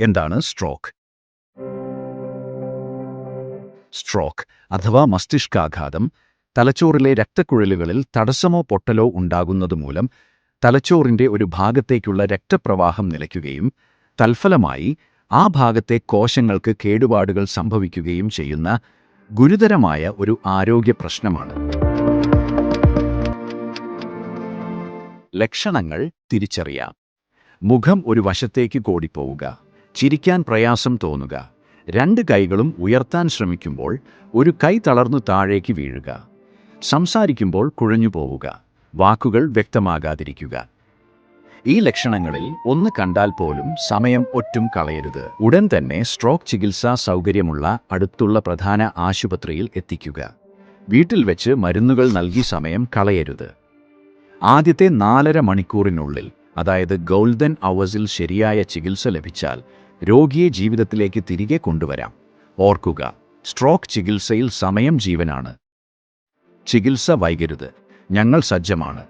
എന്താണ് stroke? Stroke അഥവാ മസ്തിഷ്കാഘാതം തലച്ചോറിലെ രക്തക്കുഴലുകളിൽ തടസ്സമോ പൊട്ടലോ ഉണ്ടാകുന്നതുമൂലം തലച്ചോറിന്റെ ഒരു ഭാഗത്തേക്കുള്ള രക്തപ്രവാഹം നിലയ്ക്കുകയും തൽഫലമായി ആ ഭാഗത്തെ കോശങ്ങൾക്ക് കേടുപാടുകൾ സംഭവിക്കുകയും ചെയ്യുന്ന ഗുരുതരമായ ഒരു ആരോഗ്യ പ്രശ്നമാണ്. ലക്ഷണങ്ങൾ തിരിച്ചറിയാം. മുഖം ഒരു വശത്തേക്ക് കോടിപ്പോവുക. ചിരിക്കാൻ പ്രയാസം തോന്നുക. രണ്ട് കൈകളും ഉയർത്താൻ ശ്രമിക്കുമ്പോൾ ഒരു കൈ തളർന്നു താഴേക്ക് വീഴുക. സംസാരിക്കുമ്പോൾ കുഴഞ്ഞു പോവുക. വാക്കുകൾ വ്യക്തമാകാതിരിക്കുക. ഈ ലക്ഷണങ്ങളിൽ ഒന്ന് കണ്ടാൽ പോലും സമയം ഒറ്റും കളയരുത്. ഉടൻ തന്നെ സ്ട്രോക്ക് ചികിത്സാ സൗകര്യമുള്ള അടുത്തുള്ള പ്രധാന ആശുപത്രിയിൽ എത്തിക്കുക. വീട്ടിൽ വെച്ച് മരുന്നുകൾ നൽകി സമയം കളയരുത്. ആദ്യത്തെ നാലര മണിക്കൂറിനുള്ളിൽ അതായത് ഗോൾഡൻ അവേഴ്സിൽ ശരിയായ ചികിത്സ ലഭിച്ചാൽ രോഗിയെ ജീവിതത്തിലേക്ക് തിരികെ കൊണ്ടുവരാം. ഓർക്കുക സ്ട്രോക്ക് ചികിത്സയിൽ സമയം ജീവനാണ്. ചികിത്സ വൈകരുത്. ഞങ്ങൾ സജ്ജമാണ്.